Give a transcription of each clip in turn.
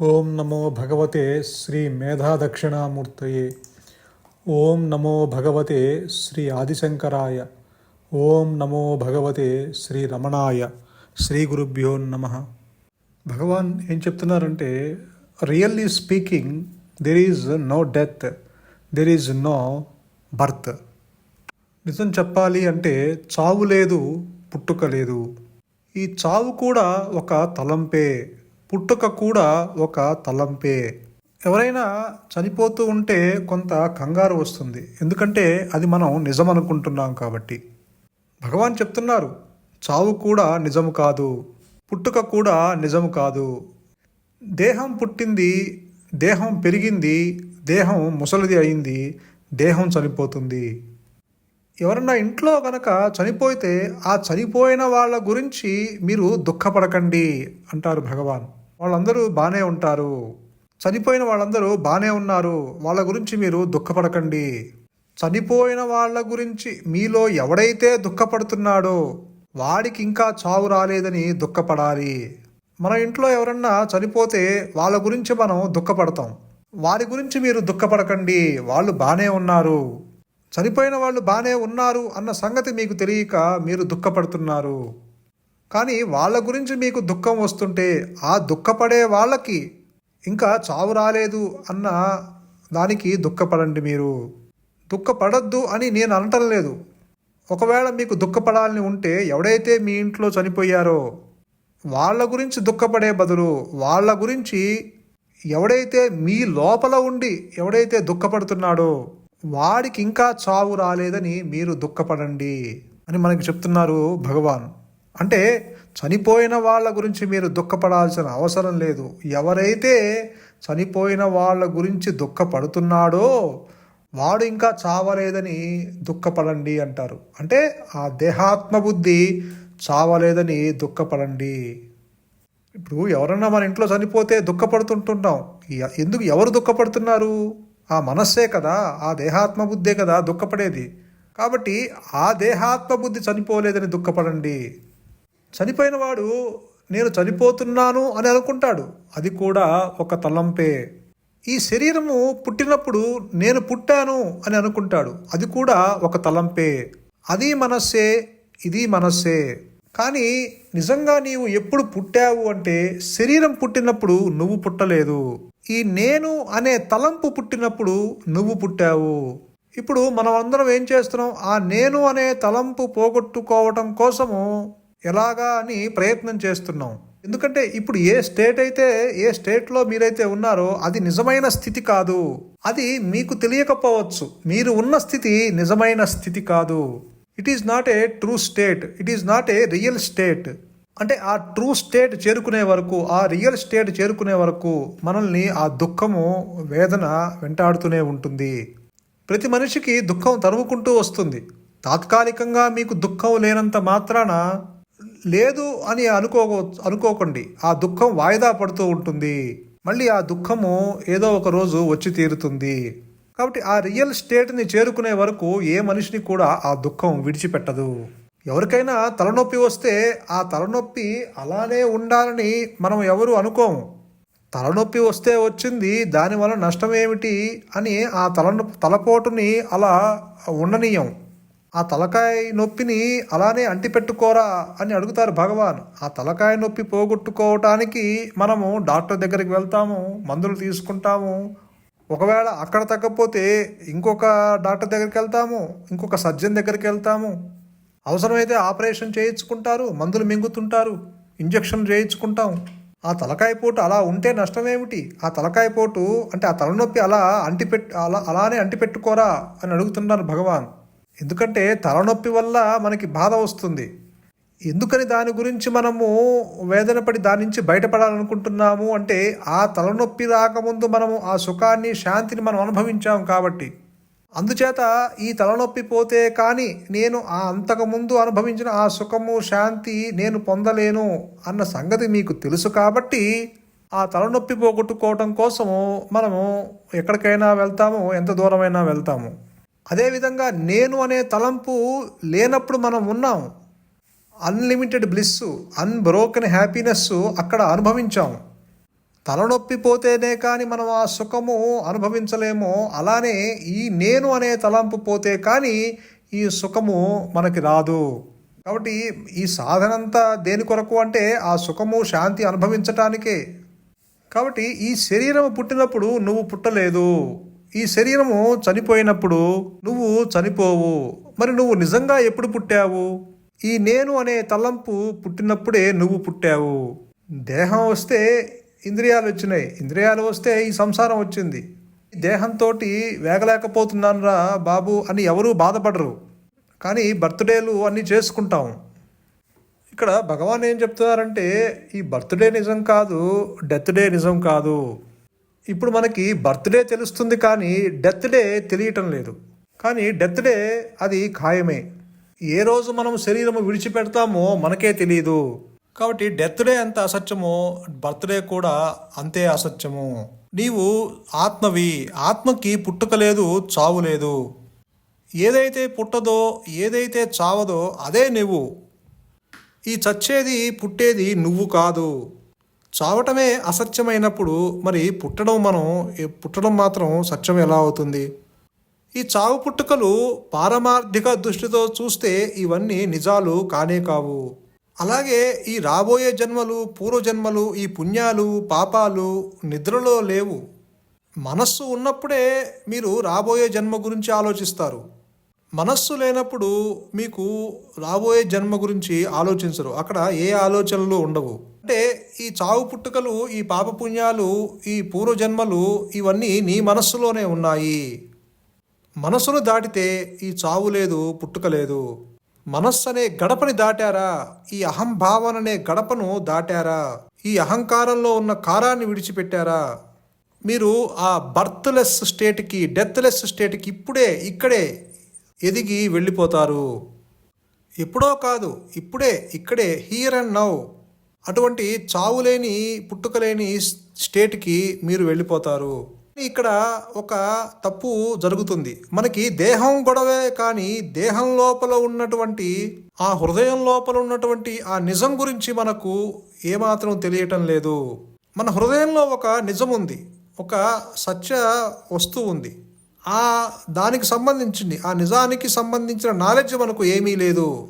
ఓం నమో భగవతే శ్రీ మేధాదక్షిణామూర్తయే. ఓం నమో భగవతే శ్రీ ఆదిశంకరాయ. ఓం నమో భగవతే శ్రీ రమణాయ. శ్రీ గురుభ్యో నమ. భగవాన్ ఏం చెప్తున్నారంటే really speaking there is no death there is no birth నిజం చెప్పాలి అంటే చావు లేదు పుట్టుక లేదు. ఈ చావు కూడా ఒక తలంపే. పుట్టుక కూడా ఒక తలంపే. ఎవరైనా చనిపోతూ ఉంటే కొంత కంగారు వస్తుంది. ఎందుకంటే అది మనం నిజం అనుకుంటున్నాం కాబట్టి. భగవాన్ చెప్తున్నారు చావు కూడా నిజము కాదు పుట్టుక కూడా నిజము కాదు. దేహం పుట్టింది దేహం పెరిగింది దేహం ముసలిది అయింది దేహం చనిపోతుంది. ఎవరన్నా ఇంట్లో కనుక చనిపోతే ఆ చనిపోయిన వాళ్ళ గురించి మీరు దుఃఖపడకండి అంటారు భగవాన్. వాళ్ళందరూ బాగానే ఉంటారు. చనిపోయిన వాళ్ళందరూ బాగానే ఉన్నారు. వాళ్ళ గురించి మీరు దుఃఖపడకండి. చనిపోయిన వాళ్ళ గురించి మీలో ఎవడైతే దుఃఖపడుతున్నాడో వాడికి ఇంకా చావు రాలేదని దుఃఖపడాలి. మన ఇంట్లో ఎవరన్నా చనిపోతే వాళ్ళ గురించి మనం దుఃఖపడతాం. వారి గురించి మీరు దుఃఖపడకండి. వాళ్ళు బాగానే ఉన్నారు. చనిపోయిన వాళ్ళు బాగానే ఉన్నారు అన్న సంగతి మీకు తెలియక మీరు దుఃఖపడుతున్నారు. కానీ వాళ్ళ గురించి మీకు దుఃఖం వస్తుంటే ఆ దుఃఖపడే వాళ్ళకి ఇంకా చావు రాలేదు అన్న దానికి దుఃఖపడండి మీరు. దుఃఖపడద్దు అని నేను అనటం లేదు ఒకవేళ మీకు దుఃఖపడాలని ఉంటే ఎవడైతే మీ ఇంట్లో చనిపోయారో వాళ్ళ గురించి దుఃఖపడే బదులు వాళ్ళ గురించి ఎవడైతే మీ లోపల ఉండి ఎవడైతే దుఃఖపడుతున్నాడో వాడికి ఇంకా చావు రాలేదని మీరు దుఃఖపడండి అని మనకి చెప్తున్నారు భగవాన్. అంటే చనిపోయిన వాళ్ళ గురించి మీరు దుఃఖపడాల్సిన అవసరం లేదు. ఎవరైతే చనిపోయిన వాళ్ళ గురించి దుఃఖపడుతున్నాడో వాడు ఇంకా చావలేదని దుఃఖపడండి అంటారు. అంటే ఆ దేహాత్మ బుద్ధి చావలేదని దుఃఖపడండి. ఇప్పుడు ఎవరన్నా మన ఇంట్లో చనిపోతే దుఃఖపడుతుంటున్నాం ఎందుకు ఎవరు దుఃఖపడుతున్నారు? ఆ మనస్సే కదా ఆ దేహాత్మ బుద్ధే కదా దుఃఖపడేది. కాబట్టి ఆ దేహాత్మ బుద్ధి చనిపోలేదని దుఃఖపడండి. చనిపోయిన వాడు నేను చనిపోతున్నాను అని అనుకుంటాడు. అది కూడా ఒక తలంపే. ఈ శరీరము పుట్టినప్పుడు నేను పుట్టాను అని అనుకుంటాడు. అది కూడా ఒక తలంపే. అది మనస్సే ఇది మనస్సే. కానీ నిజంగా నీవు ఎప్పుడు పుట్టావు అంటే శరీరం పుట్టినప్పుడు నువ్వు పుట్టలేదు. ఈ నేను అనే తలంపు పుట్టినప్పుడు నువ్వు పుట్టావు. ఇప్పుడు మనం అందరం ఏం చేస్తున్నాం? ఆ నేను అనే తలంపు పోగొట్టుకోవటం కోసము ఎలాగా అని ప్రయత్నం చేస్తున్నాం. ఎందుకంటే ఇప్పుడు ఏ స్టేట్ అయితే ఏ స్టేట్లో మీరైతే ఉన్నారో అది నిజమైన స్థితి కాదు. అది మీకు తెలియకపోవచ్చు. మీరు ఉన్న స్థితి నిజమైన స్థితి కాదు. It is not a true state it is not a real state అంటే ఆ ట్రూ స్టేట్ చేరుకునే వరకు ఆ రియల్ స్టేట్ చేరుకునే వరకు మనల్ని ఆ దుఃఖము వేదన వెంటాడుతూనే ఉంటుంది. ప్రతి మనిషికి దుఃఖం తరుముకుంటూ వస్తుంది. తాత్కాలికంగా మీకు దుఃఖం లేనంత మాత్రాన లేదు అని అనుకో అనుకోకండి. ఆ దుఃఖం వాయిదా పడుతూ ఉంటుంది. మళ్ళీ ఆ దుఃఖము ఏదో ఒక రోజు వచ్చి తీరుతుంది. కాబట్టి ఆ రియల్ స్టేట్ని చేరుకునే వరకు ఏ మనిషిని కూడా ఆ దుఃఖం విడిచిపెట్టదు. ఎవరికైనా తలనొప్పి వస్తే ఆ తలనొప్పి అలానే ఉండాలని మనం ఎవరు అనుకోము. తలనొప్పి వస్తే వచ్చింది దానివల్ల నష్టం ఏమిటి అని ఆ తలనొప్పి తలపోటుని అలా ఉండనీయం. ఆ తలకాయ నొప్పిని అలానే అంటిపెట్టుకోరా అని అడుగుతారు భగవాన్. ఆ తలకాయ నొప్పి పోగొట్టుకోవటానికి మనము డాక్టర్ దగ్గరికి వెళ్తాము మందులు తీసుకుంటాము. ఒకవేళ అక్కడ తగ్గకపోతే ఇంకొక డాక్టర్ దగ్గరికి వెళ్తాము ఇంకొక సర్జన్ దగ్గరికి వెళ్తాము. అవసరమైతే ఆపరేషన్ చేయించుకుంటారు మందులు మింగుతుంటారు ఇంజక్షన్ చేయించుకుంటాం. ఆ తలకాయ పోటు అలా ఉంటే నష్టమేమిటి? ఆ తలకాయ పోటు అంటే ఆ తలనొప్పి అలా అంటిపెట్టు అలా అలానే అంటిపెట్టుకోరా అని అడుగుతున్నారు భగవాన్. ఎందుకంటే తలనొప్పి వల్ల మనకి బాధ వస్తుంది. ఎందుకని దాని గురించి మనము వేదన పడి దాని నుంచి బయటపడాలనుకుంటున్నాము అంటే ఆ తలనొప్పి రాకముందు మనము ఆ సుఖాన్ని శాంతిని మనం అనుభవించాం కాబట్టి. అందుచేత ఈ తలనొప్పి పోతే కానీ నేను ఆ అంతకుముందు అనుభవించిన ఆ సుఖము శాంతి నేను పొందలేను అన్న సంగతి మీకు తెలుసు కాబట్టి ఆ తలనొప్పి పోగొట్టుకోవటం కోసము మనము ఎక్కడికైనా వెళ్తాము ఎంత దూరమైనా వెళ్తాము. అదేవిధంగా నేను అనే తలంపు లేనప్పుడు మనం ఉన్నాం. అన్లిమిటెడ్ బ్లిస్సు అన్బ్రోకెన్ హ్యాపీనెస్ అక్కడ అనుభవించాము తలనొప్పి పోతేనే కానీ మనం ఆ సుఖము అనుభవించలేమో. అలానే ఈ నేను అనే తలంపు పోతే కానీ ఈ సుఖము మనకి రాదు. కాబట్టి ఈ సాధనంతా దేని కొరకు అంటే ఆ సుఖము శాంతి అనుభవించటానికే. కాబట్టి ఈ శరీరం పుట్టినప్పుడు నువ్వు పుట్టలేదు. ఈ శరీరము చనిపోయినప్పుడు నువ్వు చనిపోవు. మరి నువ్వు నిజంగా ఎప్పుడు పుట్టావు? ఈ నేను అనే తలంపు పుట్టినప్పుడే నువ్వు పుట్టావు. దేహం వస్తే ఇంద్రియాలు వచ్చినాయి. ఇంద్రియాలు వస్తే ఈ సంసారం వచ్చింది. దేహంతో వేగలేకపోతున్నాను రా బాబు అని ఎవరూ బాధపడరు. కానీ బర్త్డేలు అన్నీ చేసుకుంటాం. ఇక్కడ భగవాన్ ఏం చెప్తున్నారంటే ఈ బర్త్డే నిజం కాదు డెత్ డే నిజం కాదు. ఇప్పుడు మనకి బర్త్డే తెలుస్తుంది కానీ డెత్ డే తెలియటం లేదు. కానీ డెత్ డే అది ఖాయమే. ఏ రోజు మనం శరీరము విడిచిపెడతామో మనకే తెలియదు కాబట్టి డెత్ డే ఎంత అసత్యమో బర్త్డే కూడా అంతే అసత్యము. నీవు ఆత్మవి ఆత్మకి పుట్టుక లేదు చావు లేదు. ఏదైతే పుట్టదో ఏదైతే చావదో అదే నువ్వు. ఈ చచ్చేది పుట్టేది నువ్వు కాదు. చావటమే అసత్యమైనప్పుడు మరి పుట్టడం మనం పుట్టడం మాత్రం సత్యం ఎలా అవుతుంది? ఈ చావు పుట్టుకలు పారమార్థిక దృష్టితో చూస్తే ఇవన్నీ నిజాలు కానే కావు. అలాగే ఈ రాబోయే జన్మలు పూర్వజన్మలు ఈ పుణ్యాలు పాపాలు నిద్రలో లేవు. మనస్సు ఉన్నప్పుడే మీరు రాబోయే జన్మ గురించి ఆలోచిస్తారు. మనస్సు లేనప్పుడు మీకు రాబోయే జన్మ గురించి ఆలోచించరు. అక్కడ ఏ ఆలోచనలు ఉండవు. అంటే ఈ చావు పుట్టుకలు ఈ పాపపుణ్యాలు ఈ పూర్వజన్మలు ఇవన్నీ నీ మనస్సులోనే ఉన్నాయి. మనసును దాటితే ఈ చావు లేదు పుట్టుక లేదు. మనస్సు అనే గడపని దాటారా? ఈ అహంభావన అనే గడపను దాటారా? ఈ అహంకారంలో ఉన్న కారాన్ని విడిచిపెట్టారా? మీరు ఆ బర్త్లెస్ స్టేట్కి డెత్లెస్ స్టేట్కి ఇప్పుడే ఇక్కడే ఎదిగి వెళ్ళిపోతారు. ఎప్పుడో కాదు ఇప్పుడే ఇక్కడే హియర్ అండ్ నౌ. అటువంటి చావులేని పుట్టుకలేని స్టేట్కి మీరు వెళ్ళిపోతారు. ఇక్కడ ఒక తప్పు జరుగుతుంది. మనకి దేహం గొడవే కానీ దేహం లోపల ఉన్నటువంటి ఆ హృదయం లోపల ఉన్నటువంటి ఆ నిజం గురించి మనకు ఏమాత్రం తెలియటం లేదు. మన హృదయంలో ఒక నిజం ఉంది ఒక సత్య వస్తువు ఉంది. ఆ దానికి సంబంధించింది ఆ నిజానికి సంబంధించిన నాలెడ్జ్ మనకు ఏమీ లేదు.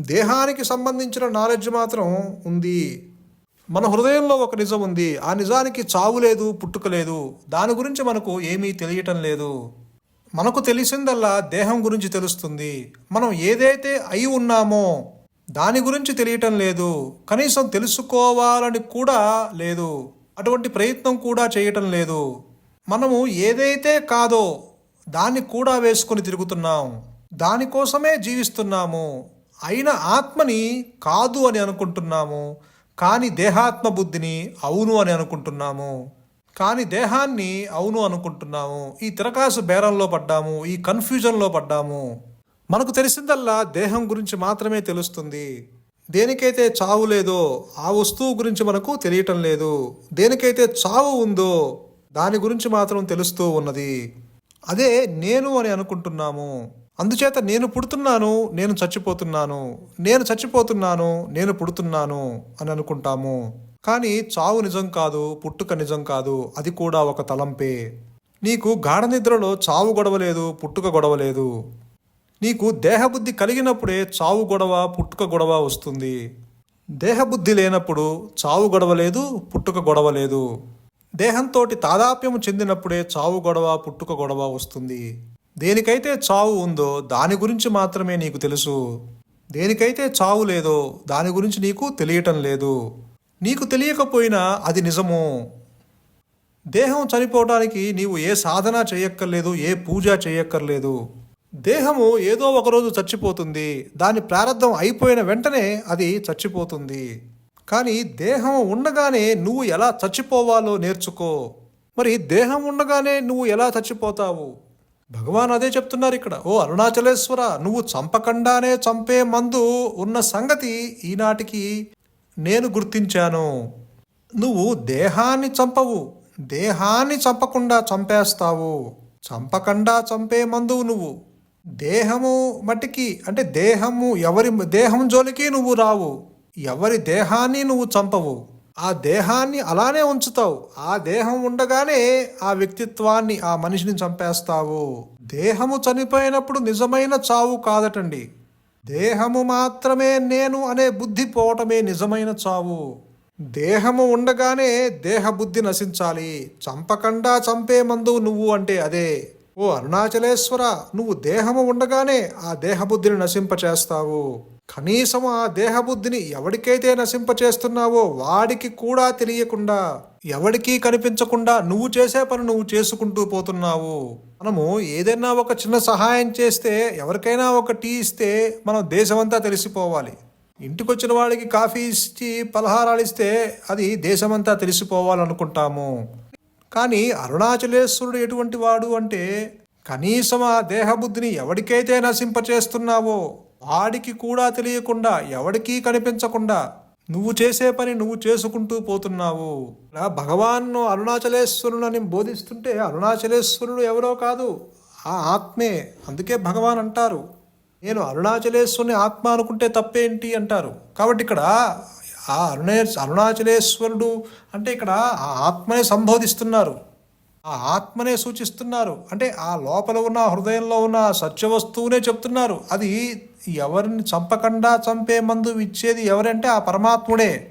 దేహానికి సంబంధించిన నాలెడ్జ్ మాత్రం ఉంది. మన హృదయంలో ఒక నిజం ఉంది. ఆ నిజానికి చావు లేదు పుట్టుక లేదు. దాని గురించి మనకు ఏమీ తెలియటం లేదు. మనకు తెలిసిందల్లా దేహం గురించి తెలుస్తుంది. మనం ఏదైతే అయి ఉన్నామో దాని గురించి తెలియటం లేదు. కనీసం తెలుసుకోవాలని కూడా లేదు. అటువంటి ప్రయత్నం కూడా చేయటం లేదు. మనము ఏదైతే కాదో దాన్ని కూడా వేసుకొని తిరుగుతున్నాం. దానికోసమే జీవిస్తున్నాము. అయిన ఆత్మని కాదు అని అనుకుంటున్నాము. కానీ దేహాత్మ బుద్ధిని అవును అని అనుకుంటున్నాము. కానీ దేహాన్ని అవును అనుకుంటున్నాము. ఈ తిరకాసు బేరంలో పడ్డాము. ఈ కన్ఫ్యూజన్లో పడ్డాము. మనకు తెలిసిందల్లా దేహం గురించి మాత్రమే తెలుస్తుంది. దేనికైతే చావు లేదో ఆ వస్తువు గురించి మనకు తెలియటం లేదు. దేనికైతే చావు ఉందో దాని గురించి మాత్రం తెలుస్తూ ఉన్నది. అదే నేను అని అనుకుంటున్నాము. అందుచేత నేను పుడుతున్నాను నేను చచ్చిపోతున్నాను నేను చచ్చిపోతున్నాను నేను పుడుతున్నాను అని అనుకుంటాము. కానీ చావు నిజం కాదు పుట్టుక నిజం కాదు అది కూడా ఒక తలంపే. నీకు గాఢ నిద్రలో చావు గొడవ లేదు పుట్టుక గొడవ లేదు నీకు దేహబుద్ధి కలిగినప్పుడే చావు గొడవ పుట్టుక గొడవ వస్తుంది. దేహబుద్ధి లేనప్పుడు చావు గొడవ లేదు పుట్టుక గొడవ లేదు దేహంతో తాదాప్యము చెందినప్పుడే చావు గొడవ పుట్టుక గొడవ వస్తుంది. దేనికైతే చావు ఉందో దాని గురించి మాత్రమే నీకు తెలుసు. దేనికైతే చావు లేదో దాని గురించి నీకు తెలియటం లేదు. నీకు తెలియకపోయినా అది నిజము? దేహం చనిపోవడానికి నీవు ఏ సాధన చేయక్కర్లేదు ఏ పూజ చేయక్కర్లేదు. దేహము ఏదో ఒకరోజు చచ్చిపోతుంది. దాని ప్రారంధం అయిపోయిన వెంటనే అది చచ్చిపోతుంది. కానీ దేహం ఉండగానే నువ్వు ఎలా చచ్చిపోవాలో నేర్చుకో. మరి దేహం ఉండగానే నువ్వు ఎలా చచ్చిపోతావు? భగవాన్ అదే చెప్తున్నారు ఇక్కడ ఓ అరుణాచలేశ్వర నువ్వు చంపకుండానే చంపే మందు ఉన్న సంగతి ఈనాటికి నేను గుర్తించాను. నువ్వు దేహాన్ని చంపవు దేహాన్ని చంపకుండా చంపేస్తావు. చంపకుండా చంపే మందువు నువ్వు. దేహము మట్టికి అంటే దేహము ఎవరి దేహం జోలికి నువ్వు రావు. ఎవరి దేహాన్ని నువ్వు చంపవు. ఆ దేహాన్ని అలానే ఉంచుతావు. ఆ దేహం ఉండగానే ఆ వ్యక్తిత్వాన్ని ఆ మనిషిని చంపేస్తావు. దేహము చనిపోయినప్పుడు నిజమైన చావు కాదటండి. దేహము మాత్రమే నేను అనే బుద్ధి పోవటమే నిజమైన చావు. దేహము ఉండగానే దేహ బుద్ధి నశించాలి. చంపకుండా చంపే మందు నువ్వు అంటే అదే. ఓ అరుణాచలేశ్వర నువ్వు దేహము ఉండగానే ఆ దేహబుద్ధిని నశింపచేస్తావు. కనీసం ఆ దేహబుద్ధిని ఎవడికైతే నశింపచేస్తున్నావో వాడికి కూడా తెలియకుండా ఎవడికి కనిపించకుండా నువ్వు చేసే పని నువ్వు చేసుకుంటూ పోతున్నావు. మనము ఏదైనా ఒక చిన్న సహాయం చేస్తే ఎవరికైనా ఒక టీ ఇస్తే మనం దేశమంతా తెలిసిపోవాలి. ఇంటికొచ్చిన వాడికి కాఫీ ఇచ్చి పలహారాలు ఇస్తే అది దేశమంతా తెలిసిపోవాలనుకుంటాము. కానీ అరుణాచలేశ్వరుడు ఎటువంటి వాడు అంటే కనీసం ఆ దేహబుద్ధిని ఎవడికైతే నశింపచేస్తున్నావో వాడికి కూడా తెలియకుండా ఎవడికీ కనిపించకుండా నువ్వు చేసే పని నువ్వు చేసుకుంటూ పోతున్నావు. ఇలా భగవాన్ను అరుణాచలేశ్వరుని బోధిస్తుంటే అరుణాచలేశ్వరుడు ఎవరో కాదు ఆ ఆత్మే. అందుకే భగవాన్ అంటారు నేను అరుణాచలేశ్వరుని ఆత్మ అనుకుంటే తప్పేంటి అంటారు. కాబట్టి ఇక్కడ ఆ అరుణే అరుణాచలేశ్వరుడు అంటే ఇక్కడ ఆ ఆత్మనే సంబోధిస్తున్నారు. ఆ ఆత్మనే సూచిస్తున్నారు. అంటే ఆ లోపల ఉన్న హృదయంలో ఉన్న సత్యవస్తువునే చెప్తున్నారు. అది ఎవరిని చంపకుండా చంపే మందు ఇచ్చేది ఎవరంటే ఆ పరమాత్ముడే.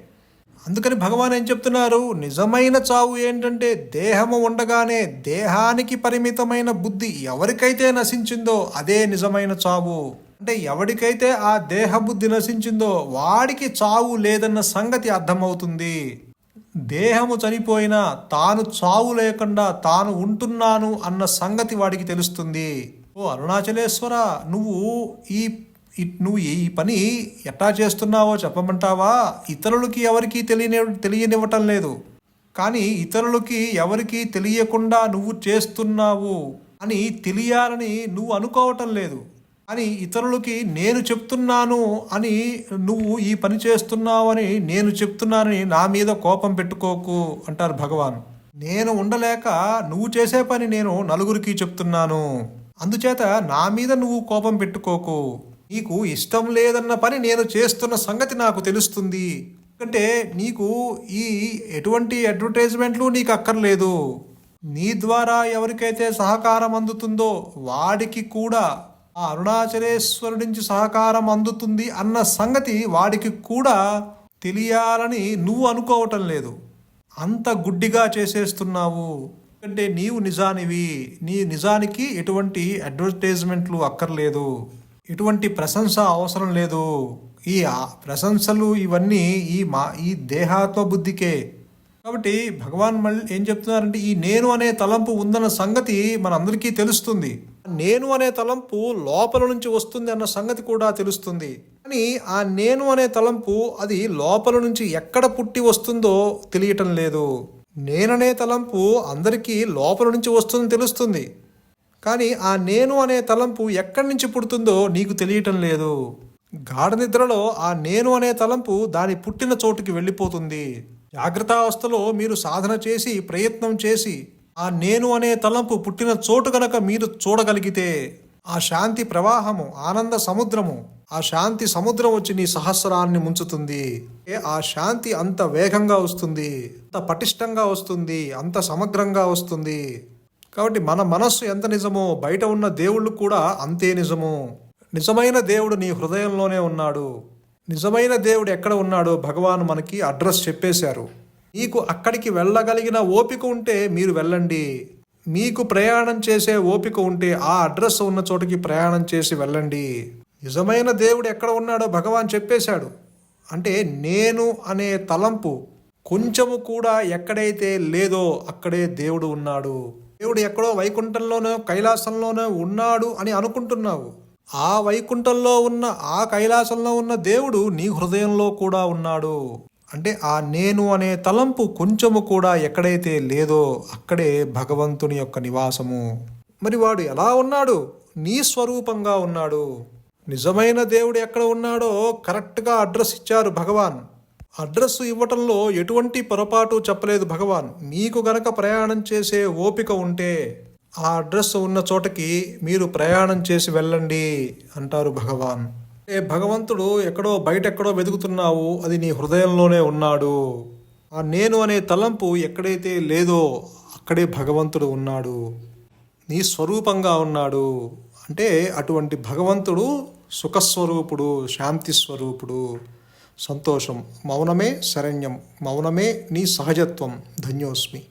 అందుకని భగవాన్ ఏం చెప్తున్నారు? నిజమైన చావు ఏంటంటే దేహము ఉండగానే దేహానికి పరిమితమైన బుద్ధి ఎవరికైతే నశించిందో అదే నిజమైన చావు. అంటే ఎవడికైతే ఆ దేహ బుద్ధి నశించిందో వాడికి చావు లేదన్న సంగతి అర్థమవుతుంది. దేహము చనిపోయినా తాను చావు లేకుండా తాను ఉంటున్నాను అన్న సంగతి వాడికి తెలుస్తుంది. ఓ అరుణాచలేశ్వర నువ్వు ఈ నువ్వు ఈ పని ఎట్టా చేస్తున్నావో చెప్పమంటావా? ఇతరులకి ఎవరికి తెలియని తెలియనివ్వటం లేదు. కానీ ఇతరులకి ఎవరికి తెలియకుండా నువ్వు చేస్తున్నావు అని తెలియాలని నువ్వు అనుకోవటం లేదు. అని ఇతరులకి నేను చెప్తున్నాను అని నువ్వు ఈ పని చేస్తున్నావని నేను చెప్తున్నానని నా మీద కోపం పెట్టుకోకు అంటారు భగవాన్. నేను ఉండలేక నువ్వు చేసే పని నేను నలుగురికి చెప్తున్నాను. అందుచేత నా మీద నువ్వు కోపం పెట్టుకోకు. నీకు ఇష్టం లేదన్న పని నేను చేస్తున్న సంగతి నాకు తెలుస్తుంది. ఎందుకంటే నీకు ఈ ఎటువంటి అడ్వర్టైజ్మెంట్లు నీకు అక్కర్లేదు. నీ ద్వారా ఎవరికైతే సహకారం అందుతుందో వాడికి కూడా ఆ అరుణాచలేశ్వరుడి నుంచి సహకారం అందుతుంది అన్న సంగతి వాడికి కూడా తెలియాలని నువ్వు అనుకోవటం లేదు. అంత గుడ్డిగా చేసేస్తున్నావు. ఎందుకంటే నీవు నిజానివి. నీ నిజానికి ఎటువంటి అడ్వర్టైజ్మెంట్లు అక్కర్లేదు. ఎటువంటి ప్రశంస అవసరం లేదు. ఈ ప్రశంసలు ఇవన్నీ ఈ మా ఈ దేహాత్మ బుద్ధికే. కాబట్టి భగవాన్ మళ్ళీ ఏం చెప్తున్నారంటే ఈ నేను అనే తలంపు ఉందన్న సంగతి మనందరికీ తెలుస్తుంది. నేను అనే తలంపు లోపల నుంచి వస్తుంది అన్న సంగతి కూడా తెలుస్తుంది. కానీ ఆ నేను అనే తలంపు అది లోపల నుంచి ఎక్కడ పుట్టి వస్తుందో తెలియటం లేదు. నేననే తలంపు అందరికీ లోపల నుంచి వస్తుందని తెలుస్తుంది. కానీ ఆ నేను అనే తలంపు ఎక్కడి నుంచి పుడుతుందో నీకు తెలియటం లేదు. గాఢ నిద్రలో ఆ నేను అనే తలంపు దాని పుట్టిన చోటుకి వెళ్ళిపోతుంది. జాగ్రత్తావస్థలో మీరు సాధన చేసి ప్రయత్నం చేసి ఆ నేను అనే తలంపు పుట్టిన చోటు గనక మీరు చూడగలిగితే ఆ శాంతి ప్రవాహము ఆనంద సముద్రము ఆ శాంతి సముద్రం వచ్చి నీ సహస్రాన్ని ముంచుతుంది. ఏ ఆ శాంతి అంత వేగంగా వస్తుంది అంత పటిష్టంగా వస్తుంది అంత సమగ్రంగా వస్తుంది. కాబట్టి మన మనస్సు ఎంత నిజమో బయట ఉన్న దేవుళ్ళు కూడా అంతే నిజము. నిజమైన దేవుడు నీ హృదయంలోనే ఉన్నాడు. నిజమైన దేవుడు ఎక్కడ ఉన్నాడో భగవాన్ మనకి అడ్రస్ చెప్పేశారు. మీకు అక్కడికి వెళ్ళగలిగిన ఓపిక ఉంటే మీరు వెళ్ళండి. మీకు ప్రయాణం చేసే ఓపిక ఉంటే ఆ అడ్రస్ ఉన్న చోటకి ప్రయాణం చేసి వెళ్ళండి. నిజమైన దేవుడు ఎక్కడ ఉన్నాడో భగవాన్ చెప్పేశాడు. అంటే నేను అనే తలంపు కొంచెము కూడా ఎక్కడైతే లేదో అక్కడే దేవుడు ఉన్నాడు. దేవుడు ఎక్కడో వైకుంఠంలోనో కైలాసంలోనో ఉన్నాడు అని అనుకుంటున్నావు. ఆ వైకుంఠంలో ఉన్న ఆ కైలాసంలో ఉన్న దేవుడు నీ హృదయంలో కూడా ఉన్నాడు. అంటే ఆ నేను అనే తలంపు కొంచెము కూడా ఎక్కడైతే లేదో అక్కడే భగవంతుని యొక్క నివాసము. మరి వాడు ఎలా ఉన్నాడు? నీ స్వరూపంగా ఉన్నాడు. నిజమైన దేవుడు ఎక్కడ ఉన్నాడో కరెక్ట్గా అడ్రస్ ఇచ్చారు భగవాన్. అడ్రస్ ఇవ్వటంలో ఎటువంటి పొరపాటు చెప్పలేదు భగవాన్. మీకు గనక ప్రయాణం చేసే ఓపిక ఉంటే ఆ అడ్రస్ ఉన్న చోటకి మీరు ప్రయాణం చేసి వెళ్ళండి అంటారు భగవాన్. భగవంతుడు ఎక్కడో బయట ఎక్కడో వెతుకుతున్నావు అది నీ హృదయంలోనే ఉన్నాడు. ఆ నేను అనే తలంపు ఎక్కడైతే లేదో అక్కడే భగవంతుడు ఉన్నాడు. నీ స్వరూపంగా ఉన్నాడు. అంటే అటువంటి భగవంతుడు సుఖస్వరూపుడు శాంతి స్వరూపుడు సంతోషం మౌనమే శరణ్యం మౌనమే నీ సహజత్వం. ధన్యోస్మి.